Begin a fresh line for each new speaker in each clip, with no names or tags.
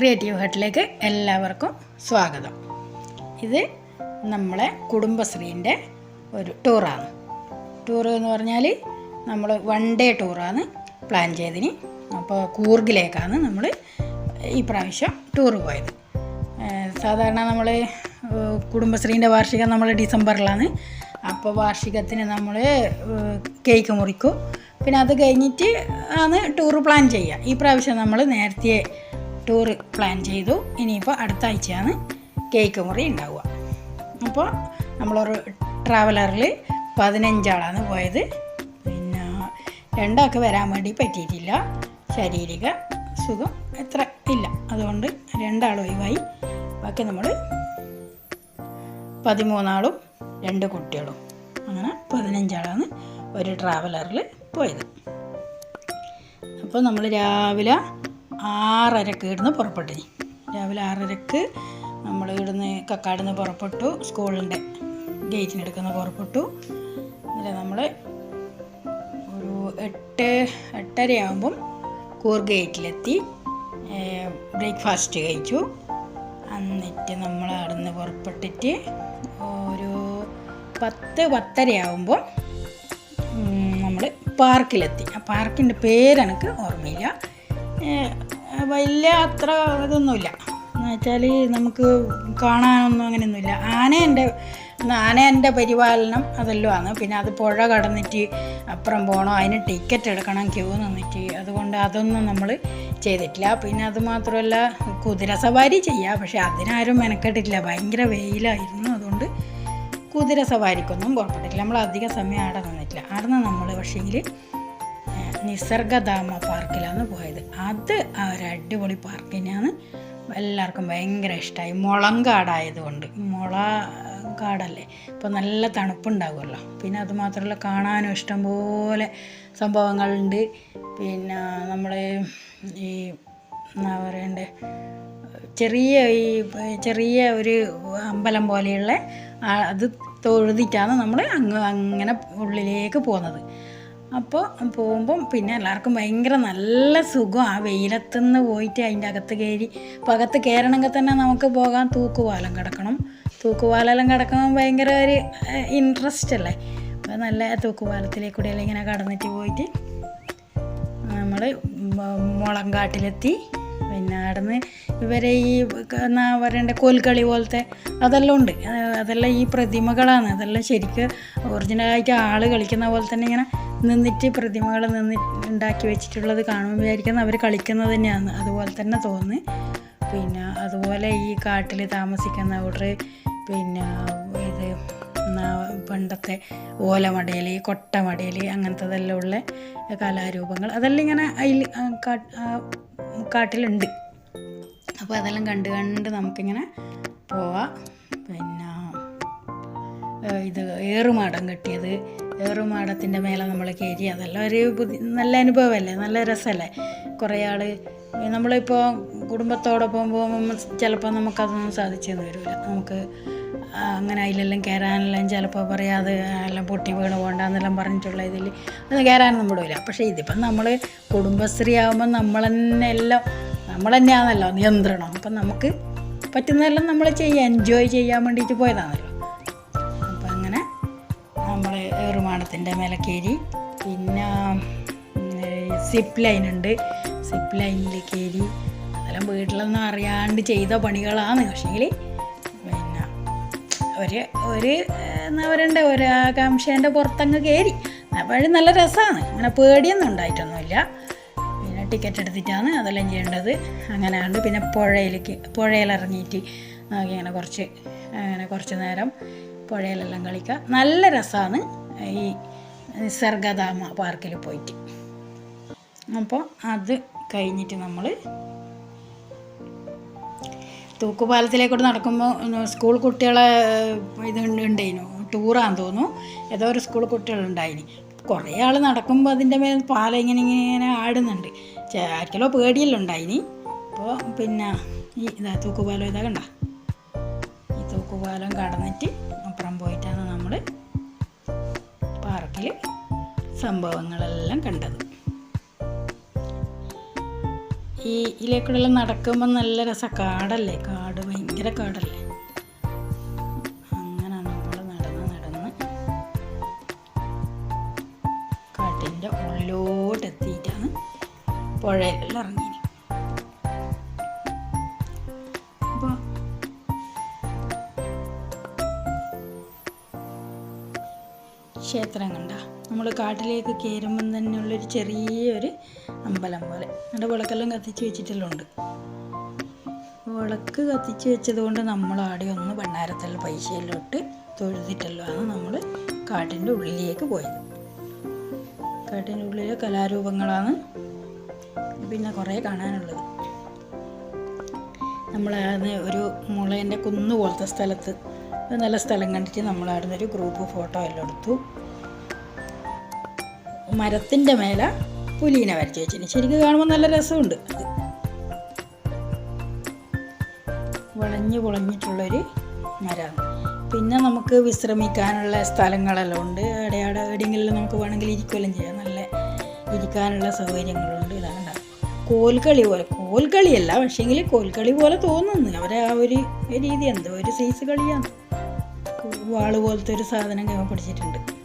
Creative ഹട്ടിലേക്ക് എല്ലാവർക്കും സ്വാഗതം. ഇത് നമ്മളെ കുടുംബശ്രീന്റെ ഒരു ടൂറാണ്. ടൂർ എന്ന് പറഞ്ഞാൽ നമ്മൾ വൺ ഡേ ടൂറാണ് പ്ലാൻ ചെയ്തിന് അപ്പോൾ കൂർഗിലേക്കാണ് നമ്മൾ ഈ പ്രാവശ്യം ടൂർ പോയത്. സാധാരണ നമ്മൾ കുടുംബശ്രീന്റെ വാർഷികം നമ്മൾ ഡിസംബറിലാണ്. അപ്പോൾ വാർഷികത്തിന് നമ്മൾ കേക്ക് മുറിക്കും. പിന്നെ അത് കഴിഞ്ഞിട്ട് ആണ് ടൂർ പ്ലാൻ ചെയ്യുക. ഈ പ്രാവശ്യം നമ്മൾ നേരത്തെ ടൂർ പ്ലാൻ ചെയ്തു. ഇനിയിപ്പോൾ അടുത്ത ആഴ്ചയാണ് കേക്ക് മുറി ഉണ്ടാവുക. അപ്പോൾ നമ്മളൊരു ട്രാവലറിൽ പതിനഞ്ചാളാണ് പോയത്. പിന്നെ രണ്ടാൾക്ക് വരാൻ വേണ്ടി പറ്റിയിട്ടില്ല. ശാരീരിക സുഖം എത്ര ഇല്ല. അതുകൊണ്ട് രണ്ടാൾ ഒഴിവായി. ബാക്കി നമ്മൾ പതിമൂന്നാളും രണ്ട് കുട്ടികളും. അങ്ങനെ പതിനഞ്ചാളാണ് ഒരു ട്രാവലറിൽ പോയത്. അപ്പോൾ നമ്മൾ രാവിലെ ആറരക്ക് ഇവിടുന്ന് പുറപ്പെട്ടു രാവിലെ ആറരക്ക് നമ്മൾ ഇവിടുന്ന് കക്കാടുന്ന് പുറപ്പെട്ടു സ്കൂളിന്റെ ഗേറ്റിനെടുക്കുന്ന പുറപ്പെട്ടു. എന്നിട്ട് നമ്മൾ ഒരു എട്ട് എട്ടരയാകുമ്പം കൂർ ഗേറ്റിലെത്തി ബ്രേക്ക്ഫാസ്റ്റ് കഴിച്ചു. എന്നിട്ട് നമ്മൾ അവിടുന്ന് പുറപ്പെട്ടിട്ട് ഒരു പത്ത് പത്തരയാകുമ്പോൾ നമ്മൾ പാർക്കിലെത്തി. ആ പാർക്കിന്റെ പേരെനിക്ക് ഓർമ്മയില്ല. വലിയ അത്ര ഇതൊന്നുമില്ല. എന്ന് വെച്ചാൽ നമുക്ക് കാണാനൊന്നും അങ്ങനെയൊന്നുമില്ല. ആനേന്റെ ആനേന്റെ പരിപാലനം അതെല്ലാം ആണ്. പിന്നെ അത് പുഴ കടന്നിട്ട് അപ്പുറം പോകണം അതിന് ടിക്കറ്റ് എടുക്കണം ക്യൂ നിന്നിട്ട്. അതുകൊണ്ട് അതൊന്നും നമ്മൾ ചെയ്തിട്ടില്ല. പിന്നെ അത് മാത്രമല്ല കുതിര സവാരി ചെയ്യാം. പക്ഷേ അതിനാരും മെനക്കെട്ടില്ല ഭയങ്കര വെയിലായിരുന്നു. അതുകൊണ്ട് കുതിര സവാരിക്കൊന്നും പുറപ്പെട്ടിട്ടില്ല. നമ്മൾ അധിക സമയം അവിടെ നിന്നിട്ടില്ല. അവിടെ നിന്ന് നമ്മൾ പക്ഷേങ്കിൽ നിസർഗധാമ പാർക്കിലാണ് പോയത്. അത് ആ ഒരു അടിപൊളി പാർക്ക് തന്നെയാണ് എല്ലാവർക്കും ഭയങ്കര ഇഷ്ടമായി മുളം കാടായതുകൊണ്ട് മുള കാടല്ലേ ഇപ്പോൾ നല്ല തണുപ്പുണ്ടാകുമല്ലോ പിന്നെ അതുമാത്രമല്ല കാണാനും ഇഷ്ടംപോലെ സംഭവങ്ങളുണ്ട്. പിന്നെ നമ്മൾ ഈ എന്താ പറയണ്ടേ? ചെറിയ ഈ ചെറിയ ഒരു അമ്പലം പോലെയുള്ള അത് തൊഴുതിട്ടാണ് നമ്മൾ അങ്ങ് അങ്ങനെ ഉള്ളിലേക്ക് പോകുന്നത്. അപ്പോൾ പോകുമ്പം പിന്നെ എല്ലാവർക്കും ഭയങ്കര നല്ല സുഖം. ആ വെയിലത്തുനിന്ന് പോയിട്ട് അതിന്റെ അകത്ത് കയറി അപ്പോൾ അകത്ത് കയറണമെങ്കിൽ തന്നെ നമുക്ക് പോകാൻ തൂക്കുപാലം കിടക്കണം. തൂക്കുപാലെല്ലാം കിടക്കുമ്പോൾ ഭയങ്കര ഒരു ഇൻട്രസ്റ്റ് അല്ലേ? അപ്പോൾ നല്ല തൂക്കുപാലത്തിലേക്കൂടെ ഇങ്ങനെ കടന്നിട്ട് പോയിട്ട് നമ്മൾ മുളങ്കാട്ടിലെത്തി. പിന്നെ അവിടുന്ന് ഇവരെ ഈ എന്നാ പറയണ്ട കോൽക്കളി പോലത്തെ അതെല്ലാം ഉണ്ട്. അതെല്ലാം ഈ പ്രതിമകളാണ്. അതെല്ലാം ശരിക്ക് ഒറിജിനലായിട്ട് ആൾ കളിക്കുന്ന പോലെ തന്നെ ഇങ്ങനെ നിന്നിട്ട് പ്രതിമകൾ നിന്ന് ഉണ്ടാക്കി വെച്ചിട്ടുള്ളത് കാണുമ്പോൾ വിചാരിക്കുന്നത് അവർ കളിക്കുന്നത് തന്നെയാണ് അതുപോലെ തന്നെ തോന്നി പിന്നെ അതുപോലെ ഈ കാട്ടിൽ താമസിക്കുന്നവർ പിന്നെ ഇത് പണ്ടത്തെ ഓലമടയിൽ കൊട്ടമടയിൽ അങ്ങനത്തതെല്ലാം ഉള്ള കലാരൂപങ്ങൾ. അതെല്ലാം ഇങ്ങനെ അതിൽ കാട്ടിലുണ്ട്. അപ്പോൾ അതെല്ലാം കണ്ട് കണ്ട് നമുക്കിങ്ങനെ പോവാം. പിന്നെ ഇത് ഏറുമാടം കെട്ടിയത്. ഏറുമാടത്തിന്റെ മേലെ നമ്മൾ കയറി അതെല്ലാം ഒരു പുതി നല്ല അനുഭവമല്ലേ? നല്ല രസമല്ലേ? കുറേ ആൾ നമ്മളിപ്പോൾ കുടുംബത്തോടൊപ്പം പോകുമ്പോൾ ചിലപ്പോൾ നമുക്കതൊന്നും സാധിച്ചെന്ന് വരില്ല. നമുക്ക് അങ്ങനെ അതിലെല്ലാം കയറാനെല്ലാം ചിലപ്പോൾ പറയാതെ എല്ലാം പൊട്ടി വീണ് പോകണ്ടെന്നെല്ലാം പറഞ്ഞിട്ടുള്ള ഇതിൽ അത് കയറാനൊന്നും വിടില്ല പക്ഷേ ഇതിപ്പം നമ്മൾ കുടുംബശ്രീ ആകുമ്പോൾ നമ്മൾ തന്നെ എല്ലാം നമ്മൾ തന്നെയാണല്ലോ നിയന്ത്രണം. അപ്പം നമുക്ക് പറ്റുന്നതെല്ലാം നമ്മൾ ചെയ്യാൻ എൻജോയ് ചെയ്യാൻ വേണ്ടിയിട്ട് പോയതാണല്ലോ. അപ്പം അങ്ങനെ നമ്മൾ ഏറുമാടത്തിന്റെ മേലെ കയറി പിന്നെ സിപ്പ് ലൈൻ ഉണ്ട്. സിപ്പ് ലൈനിൽ കയറി അതെല്ലാം വീട്ടിലൊന്നും അറിയാണ്ട് ചെയ്ത പണികളാണ്. പക്ഷേങ്കിൽ ഒരു ഒരു എന്നാ പറയണ്ടേ ഒരു ആകാംക്ഷേന്റെ പുറത്തങ്ങ് കയറി അപ്പോഴും നല്ല രസമാണ് അങ്ങനെ പേടിയൊന്നും ഉണ്ടായിട്ടൊന്നുമില്ല. പിന്നെ ടിക്കറ്റ് എടുത്തിട്ടാണ് അതെല്ലാം ചെയ്യേണ്ടത്. അങ്ങനെ ഉണ്ട് പിന്നെ പുഴയിലേക്ക് പുഴയിലിറങ്ങിയിട്ട് നോക്കി അങ്ങനെ കുറച്ച് അങ്ങനെ കുറച്ച് നേരം പുഴയിലെല്ലാം കളിക്കുക നല്ല രസമാണ് ഈ നിസർഗധാമ പാർക്കിൽ പോയിട്ട്. അപ്പോൾ അത് കഴിഞ്ഞിട്ട് നമ്മൾ തൂക്കുപാലത്തിലേക്കൂടെ നടക്കുമ്പോൾ സ്കൂൾ കുട്ടികളെ ഇത് ഉണ്ടായിരുന്നു ടൂറാന്ന് തോന്നുന്നു. ഏതോ ഒരു സ്കൂൾ കുട്ടികളുണ്ടായിന്. കുറേ ആൾ നടക്കുമ്പോൾ അതിന്റെ മേൽ പാലം ഇങ്ങനെ ഇങ്ങനെ ആടുന്നുണ്ട്. ആർക്കെല്ലോ പേടിയെല്ലാം ഉണ്ടായിനി. അപ്പോൾ പിന്നെ ഈ ഇതാ തൂക്കുപാലം ഇതാ കണ്ട. ഈ തൂക്കുപാലം കടന്നിട്ട് അപ്പുറം പോയിട്ടാണ് നമ്മൾ പാർക്കിൽ സംഭവങ്ങളെല്ലാം കണ്ടത്. ഈ ഇതിലേക്കൂടെ നടക്കുമ്പോൾ നല്ല രസം. കാടല്ലേ? കാട് ഭയങ്കര കാടല്ലേ? അങ്ങനെ നമ്മൾ നടന്ന് നടന്ന് കാട്ടിന്റെ ഉള്ളിലോട്ട് എത്തിയിട്ടാണ് പുഴയിലെല്ലാം ഇറങ്ങി അപ്പോൾ ക്ഷേത്രം കണ്ട. നമ്മൾ കാട്ടിലേക്ക് കയറുമ്പം തന്നെയുള്ളൊരു ചെറിയൊരു അമ്പലം പോലെ. അവിടെ വിളക്കെല്ലാം കത്തിച്ച് വെച്ചിട്ടെല്ലാം ഉണ്ട്. വിളക്ക് കത്തിച്ച് വെച്ചത് കൊണ്ട് നമ്മൾ ആടെ ഒന്ന് ഭണ്ണാരത്തിൽ പൈസയെല്ലാം ഇട്ട് തൊഴുതിട്ടല്ലോ. നമ്മൾ കാട്ടിന്റെ ഉള്ളിലേക്ക് പോയത്. കാട്ടിന്റെ ഉള്ളിലെ കലാരൂപങ്ങളാണ് പിന്നെ കുറേ കാണാനുള്ളത്. നമ്മളാണ് ഒരു മുളേന്റെ കുന്ന് പോലത്തെ സ്ഥലത്ത് നല്ല സ്ഥലം കണ്ടിട്ട് നമ്മളവിടുന്ന് ഒരു ഗ്രൂപ്പ് ഫോട്ടോ എല്ലാം എടുത്തു. മരത്തിന്റെ മേലെ പുലീനെ വരച്ച് വെച്ചിന്. ശരിക്കും കാണുമ്പോൾ നല്ല രസമുണ്ട്. അത് വളഞ്ഞു പൊളഞ്ഞിട്ടുള്ളൊരു മരമാണ് പിന്നെ നമുക്ക് വിശ്രമിക്കാനുള്ള സ്ഥലങ്ങളെല്ലാം ഉണ്ട്. അവിടെ എവിടെയെങ്കിലും നമുക്ക് വേണമെങ്കിൽ ഇരിക്കുകയെല്ലാം ചെയ്യാം. നല്ല ഇരിക്കാനുള്ള സൗകര്യങ്ങളുണ്ട്. ഇതാണ് കോൽക്കളി പോലെ. കോൽക്കളിയല്ല പക്ഷേങ്കിൽ കോൽക്കളി പോലെ തോന്നുന്നു. അവരെ ആ ഒരു രീതി എന്തോ ഒരു സൈസ് കളിയാണ്. വാൾ പോലത്തെ ഒരു സാധനം കൈ പിടിച്ചിട്ടുണ്ട്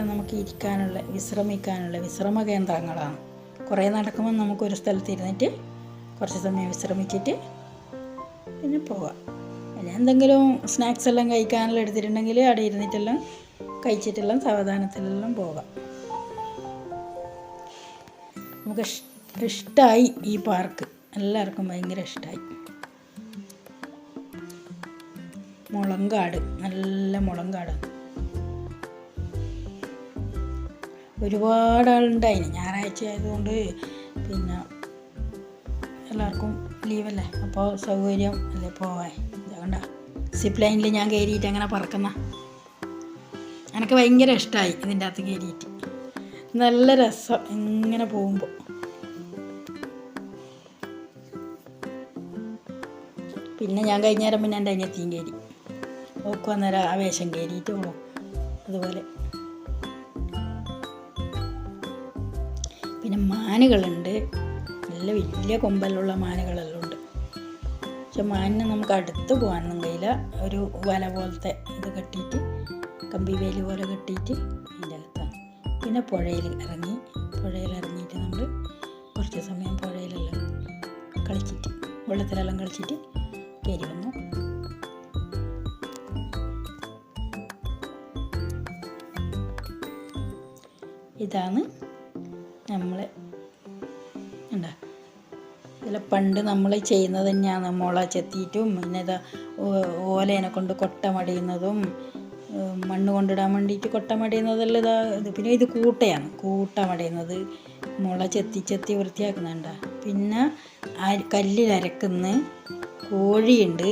ഇതെല്ലാം നമുക്ക് ഇരിക്കാനുള്ള വിശ്രമിക്കാനുള്ള വിശ്രമ കേന്ദ്രങ്ങളാണ്. കുറേ നടക്കുമ്പോൾ നമുക്ക് ഒരു സ്ഥലത്ത് ഇരുന്നിട്ട് കുറച്ച് സമയം വിശ്രമിച്ചിട്ട് പിന്നെ പോവാം. പിന്നെ എന്തെങ്കിലും സ്നാക്സ് എല്ലാം കഴിക്കാനെല്ലാം എടുത്തിട്ടുണ്ടെങ്കിൽ അവിടെ ഇരുന്നിട്ടെല്ലാം കഴിച്ചിട്ടെല്ലാം സാവധാനത്തിലെല്ലാം പോകാം നമുക്ക് ഇഷ്ടമായി ഈ പാർക്ക്. എല്ലാവർക്കും ഭയങ്കര ഇഷ്ടമായി മുളങ്കാട് നല്ല മുളങ്കാടാണ്. ഒരുപാട് ആളുണ്ടായിന് ഞായറാഴ്ച ആയതുകൊണ്ട് പിന്നെ എല്ലാവർക്കും ലീവല്ലേ? അപ്പോൾ സൗകര്യം അല്ലേ? പോവാൻ അതുകൊണ്ട സിപ്പ് ലൈനിൽ ഞാൻ കയറിയിട്ട് അങ്ങനെ പറക്കുന്ന? എനിക്ക് ഭയങ്കര ഇഷ്ടമായി ഇതിന്റെ അകത്ത് കയറിയിട്ട്. നല്ല രസം ഇങ്ങനെ പോകുമ്പോൾ പിന്നെ ഞാൻ കഴിഞ്ഞ നേരം പിന്നെ എന്റെ അനിയത്തിയും കയറി. ഓക്ക് അന്നേരം ആ വേഷം കയറിയിട്ട് പോകും അതുപോലെ. മാനുകളുണ്ട്. നല്ല വലിയ കൊമ്പലുള്ള മാനുകളെല്ലാം ഉണ്ട്. പക്ഷെ മാനിനെ നമുക്ക് അടുത്ത് പോകാനൊന്നും കഴിയില്ല. ഒരു വല പോലത്തെ ഇത് കെട്ടിയിട്ട് കമ്പി വേലി പോലെ കെട്ടിയിട്ട് അതിന്റെ അകത്താണ്. പിന്നെ പുഴയിൽ ഇറങ്ങി പുഴയിൽ ഇറങ്ങിയിട്ട് നമ്മൾ കുറച്ച് സമയം പുഴയിലെല്ലാം കളിച്ചിട്ട് വെള്ളത്തിലെല്ലാം കളിച്ചിട്ട് കയറി വന്നു. ഇതാണ് നമ്മൾ എന്താ? ഇതിൽ പണ്ട് നമ്മൾ ചെയ്യുന്നത് തന്നെയാണ്. മുള ചെത്തിയിട്ടും പിന്നെ ഇതാ ഓലേനെ കൊണ്ട് കൊട്ട മടിയുന്നതും മണ്ണ് കൊണ്ടിടാൻ വേണ്ടിയിട്ട് കൊട്ട മടിയുന്നതെല്ലാം ഇതാ ഇത്. പിന്നെ ഇത് കൂട്ടയാണ്. കൂട്ട മടിയുന്നത് മുള ചെത്തി ചെത്തി വൃത്തിയാക്കുന്നുണ്ട. പിന്നെ കല്ലിൽ അരക്കുന്ന കോഴിയുണ്ട്.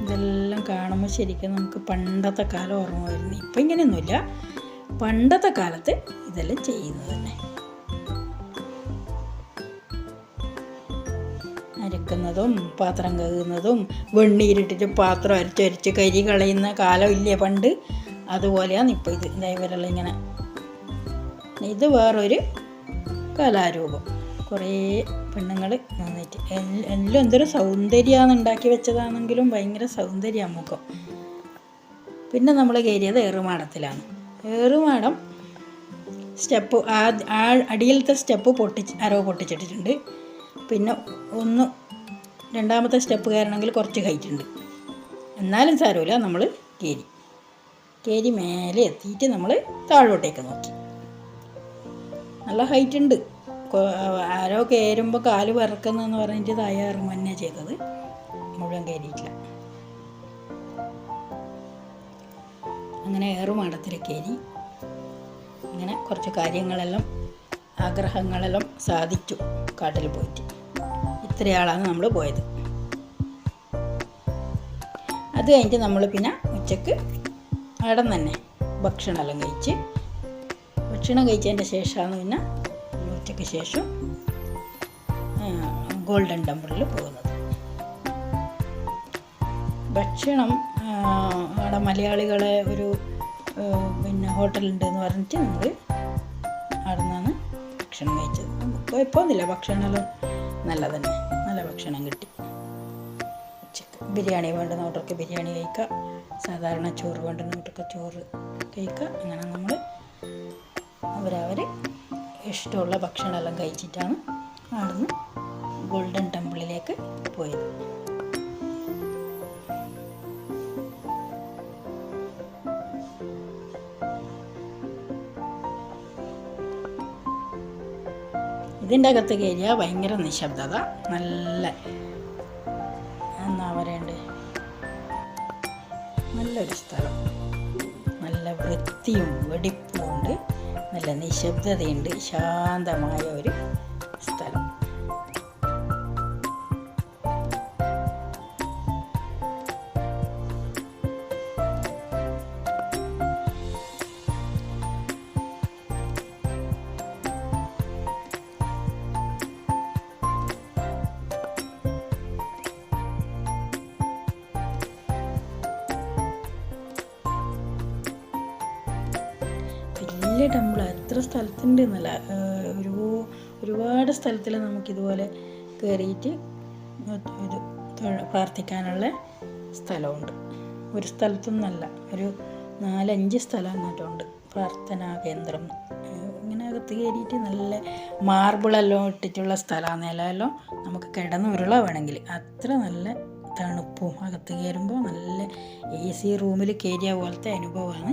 ഇതെല്ലാം കാണുമ്പോൾ ശരിക്കും നമുക്ക് പണ്ടത്തെ കാലം ഓർമ്മ വരുന്നു. ഇപ്പം ഇങ്ങനെയൊന്നുമില്ല. പണ്ടത്തെ കാലത്ത് ഇതെല്ലാം ചെയ്യുന്നത് തന്നെ. അരക്കുന്നതും പാത്രം കഴുകുന്നതും വെണ്ണീരിട്ടിട്ട് പാത്രം അരച്ചരച്ച് കരി കളയുന്ന കാലം ഇല്ലേ പണ്ട്? അതുപോലെയാണ് ഇപ്പോൾ ഇത്. ഇവരെല്ലാം ഇങ്ങനെ. ഇത് വേറൊരു കലാരൂപം. കുറേ പെണ്ണുങ്ങൾ നന്നായിട്ട് എല്ലാം എന്തൊരു സൗന്ദര്യമാണ് ഉണ്ടാക്കി വെച്ചതാണെങ്കിലും ഭയങ്കര സൗന്ദര്യമാണ് മുഖം. പിന്നെ നമ്മൾ കയറിയത് ഏറുമാടത്തിലാണ്. ഏറുമാടം സ്റ്റെപ്പ് ആ അടിയിലത്തെ സ്റ്റെപ്പ് പൊട്ടിച്ച് അരവ് പൊട്ടിച്ചിട്ടിട്ടുണ്ട്. പിന്നെ ഒന്ന് രണ്ടാമത്തെ സ്റ്റെപ്പ് കയറണമെങ്കിൽ കുറച്ച് ഹൈറ്റ് ഉണ്ട്. എന്നാലും സാരമില്ല നമ്മൾ കയറി കയറി മേലെ എത്തിയിട്ട് നമ്മൾ താഴോട്ടേക്ക് നോക്കി. നല്ല ഹൈറ്റ് ഉണ്ട്. ആരോ കയറുമ്പോൾ കാൽ വിറക്കുന്നതെന്ന് പറഞ്ഞിട്ട് തയ്യാറും തന്നെ ചെയ്തത്. മുഴുവൻ കയറിയിട്ടില്ല അങ്ങനെ ഏറുമാടത്തിൽ ഇനി അങ്ങനെ കുറച്ച് കാര്യങ്ങളെല്ലാം ആഗ്രഹങ്ങളെല്ലാം സാധിച്ചു കാട്ടിൽ പോയിട്ട്. ഇത്രയാളാണ് നമ്മൾ പോയത്. അത് കഴിഞ്ഞിട്ട് നമ്മൾ പിന്നെ ഉച്ചയ്ക്ക് അവിടെ തന്നെ ഭക്ഷണമെല്ലാം കഴിച്ച്. ഭക്ഷണം കഴിച്ചതിന്റെ ശേഷമാണ് പിന്നെ ഉച്ചയ്ക്ക് ശേഷം ഗോൾഡൻ ടെമ്പിളിൽ പോകുന്നത്. ഭക്ഷണം അവിടെ മലയാളികളെ ഒരു പിന്നെ ഹോട്ടലുണ്ട് എന്ന് പറഞ്ഞിട്ട് നമ്മൾ അവിടെ നിന്നാണ് ഭക്ഷണം കഴിച്ചത്. കുഴപ്പമൊന്നുമില്ല. ഭക്ഷണമെല്ലാം നല്ല തന്നെ നല്ല ഭക്ഷണം കിട്ടി. ഉച്ചയ്ക്ക് ബിരിയാണി വേണ്ടുന്നവർക്ക് ബിരിയാണി കഴിക്കുക സാധാരണ ചോറ് വേണ്ടുന്നവർക്ക് ചോറ് കഴിക്കുക അങ്ങനെ നമ്മൾ അവരവർ ഇഷ്ടമുള്ള ഭക്ഷണമെല്ലാം കഴിച്ചിട്ടാണ് അവിടുന്ന് ഗോൾഡൻ ടെമ്പിളിലേക്ക് പോയത്. ഇതിന്റെ അകത്ത് കയറിയാൽ ഭയങ്കര നിശബ്ദത. നല്ല എന്നാ പറയണ്ടേ? നല്ലൊരു സ്ഥലം. നല്ല വൃത്തിയും വെടിപ്പും ഉണ്ട്. നല്ല നിശബ്ദതയുണ്ട്. ശാന്തമായ ഒരു സ്ഥലം. വലിയ ടെമ്പിൾ എത്ര സ്ഥലത്തുണ്ട് എന്നല്ല ഒരു ഒരുപാട് സ്ഥലത്തിൽ നമുക്കിതുപോലെ കയറിയിട്ട് ഇത് പ്രാർത്ഥിക്കാനുള്ള സ്ഥലമുണ്ട് ഒരു സ്ഥലത്തൊന്നല്ല ഒരു നാലഞ്ച് സ്ഥലം എന്നിട്ടുണ്ട് പ്രാർത്ഥനാ കേന്ദ്രം. ഇങ്ങനെ അകത്ത് കയറിയിട്ട് നല്ല മാർബിളെല്ലാം ഇട്ടിട്ടുള്ള സ്ഥലമാണ് നിലമെല്ലാം നമുക്ക് കിടന്ന് ഉരുള വേണമെങ്കിൽ അത്ര നല്ല തണുപ്പും അകത്ത് കയറുമ്പോൾ നല്ല എ സി റൂമിൽ കയറിയ പോലത്തെ അനുഭവമാണ്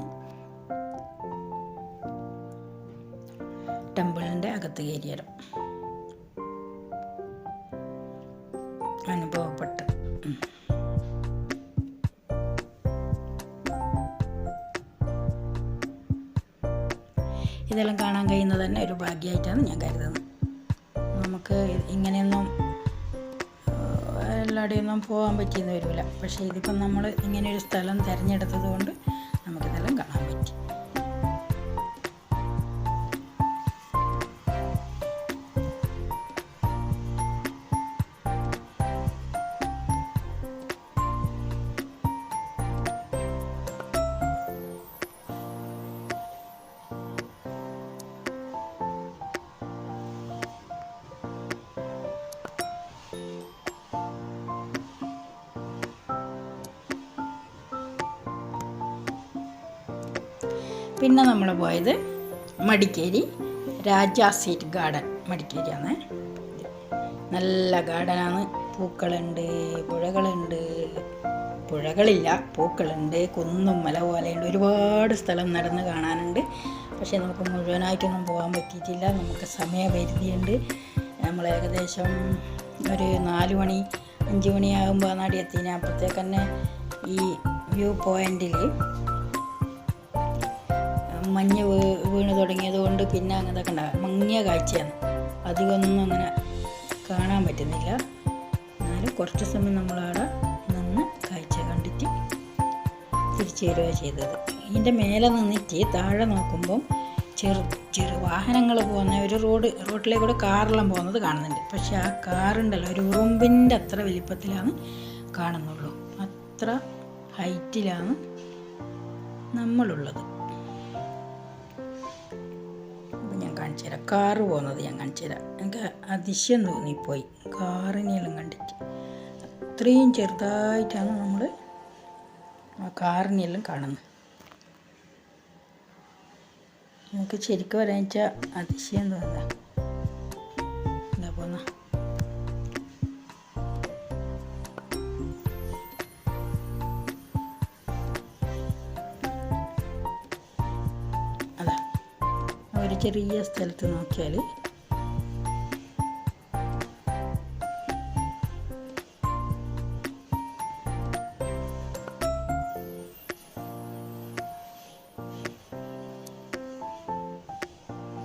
നമുക്ക് ഇങ്ങനെയൊന്നും എല്ലായിടെയൊന്നും പോകാൻ പറ്റിയെന്ന് വരില്ല. പക്ഷേ ഇതിപ്പം നമ്മൾ ഇങ്ങനെയൊരു സ്ഥലം തിരഞ്ഞെടുത്തത് കൊണ്ട് പിന്നെ നമ്മൾ പോയത് മടിക്കേരി രാജാ സീറ്റ് ഗാർഡൻ മടിക്കേരിയാണ്. നല്ല ഗാർഡനാണ്. പൂക്കളുണ്ട് പുഴകളുണ്ട്. പുഴകളില്ല പൂക്കളുണ്ട് കുന്നും മല പോലെയുണ്ട്. ഒരുപാട് സ്ഥലം നടന്ന് കാണാനുണ്ട്. പക്ഷേ നമുക്ക് മുഴുവനായിട്ടൊന്നും പോകാൻ പറ്റിയിട്ടില്ല. നമുക്ക് സമയപരിധിയുണ്ട്. നമ്മൾ ഏകദേശം ഒരു നാല് മണി അഞ്ച് മണിയാകുമ്പോൾ നാടി എത്തിന് അപ്പോഴത്തേക്ക് തന്നെ ഈ വ്യൂ പോയിന്റിൽ മഞ്ഞ് വീ- വീണ് തുടങ്ങിയത് കൊണ്ട് പിന്നെ അങ്ങനെ ഉണ്ടാകും മങ്ങിയ കാഴ്ചയാണ്. അധികമൊന്നും അങ്ങനെ കാണാൻ പറ്റുന്നില്ല. എന്നാലും കുറച്ച് സമയം നമ്മളവിടെ നിന്ന് കാഴ്ച കണ്ടിട്ട് തിരിച്ചു വരിക ചെയ്തത്. ഇതിന്റെ മേലെ നിന്നിട്ട് താഴെ നോക്കുമ്പം ചെറു ചെറു വാഹനങ്ങൾ പോകുന്ന ഒരു റോഡ് റോഡിലേക്കൂടെ കാറെല്ലാം പോകുന്നത് കാണുന്നുണ്ട്. പക്ഷേ ആ കാറുണ്ടല്ലോ ഒരു ഉറുമ്പിന്റെ അത്ര വലിപ്പത്തിലാണ് കാണുന്നുള്ളൂ. അത്ര ഹൈറ്റിലാണ് നമ്മളുള്ളത്. കാണിച്ചു തരാം കാറ് പോകുന്നത് ഞാൻ കാണിച്ചു തരാം. എനിക്ക് അതിശയം തോന്നിപ്പോയി കാറിനെല്ലാം കണ്ടിട്ട്. അത്രയും ചെറുതായിട്ടാണ് നമ്മൾ ആ കാറിനെല്ലാം കാണുന്നത്. നമുക്ക് ശരിക്കും വെച്ചാൽ അതിശയം തോന്നുക ചെറിയ സ്ഥലത്ത് നോക്കിയാൽ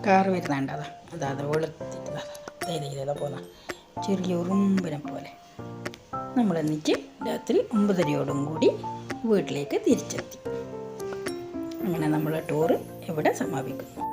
കാറ് വരുന്നുണ്ട് അതാ. അതാ അതാ വെളുത്തിട്ട് ഇതാ പോന്ന. ചെറിയ ഉറുമ്പിനെ പോലെ. നമ്മൾ എന്നിട്ട് രാത്രി ഒമ്പതരയോടും കൂടി വീട്ടിലേക്ക് തിരിച്ചെത്തി. അങ്ങനെ നമ്മൾ ടൂറ് ഇവിടെ സമാപിക്കുന്നു.